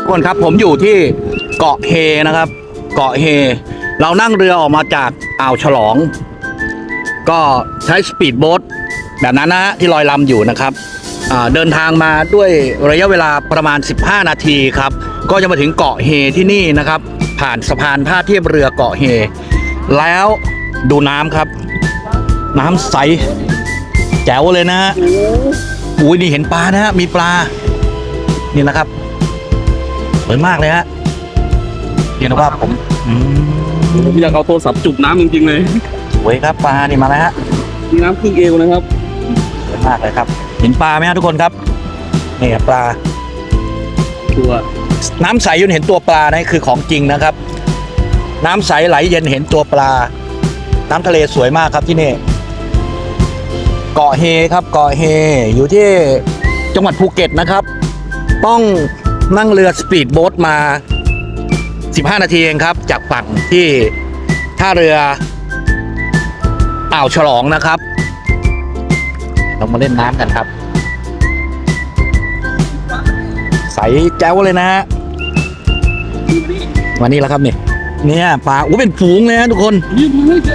ทุกคนครับผมอยู่ที่เกาะเฮนะครับ เกาะเฮ เรานั่งเรือออกมาจากอ่าวฉลอง ก็ใช้สปีดโบ๊ทแบบนั้นนะฮะที่ลอยลำอยู่นะครับเดินทางมาด้วยระยะเวลาประมาณ 15 นาทีครับ ก็จะมาถึงเกาะเฮที่นี่นะครับ ผ่านสะพานท่าเทียบเรือเกาะเฮ แล้วดูน้ำครับ น้ำใส แจ๋วเลยนะฮะอุ้ยนี่เห็นปลานะฮะมีปลา นี่นะครับ สวยมากเลยฮะเห็นว่าผมอืมผมอยากเอาโทรศัพท์จุ่มน้ำจริงๆเลยสวยครับปลานี่มาแล้วฮะมีน้ำครึ่งเอวนะครับสวยมากเลยครับ เห็นปลาไหมฮะทุกคนครับนี่ปลา ตัวน้ำใสจนเห็นตัวปลานะคือของจริงนะครับ น้ำใสไหลเย็นเห็นตัวปลา น้ำทะเลสวยมากครับที่นี่เกาะเฮครับเกาะเฮอยู่ที่จังหวัดภูเก็ตนะครับ ต้อง นั่งเรือสปีดโบ๊ทมา 15 นาทีเองครับ จากฝั่งที่ท่าเรืออ่าวฉลองนะครับ เรามาเล่นน้ำกันครับ ใสแจ๋วเลยนะฮะวันนี้แล้วครับเนี่ยเนี่ยปลาอู้เป็นฝูงเลยนะทุกคนยืดเลยจะ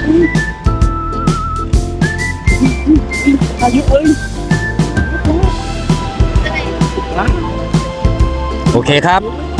อายุเอ้ย โอเคครับ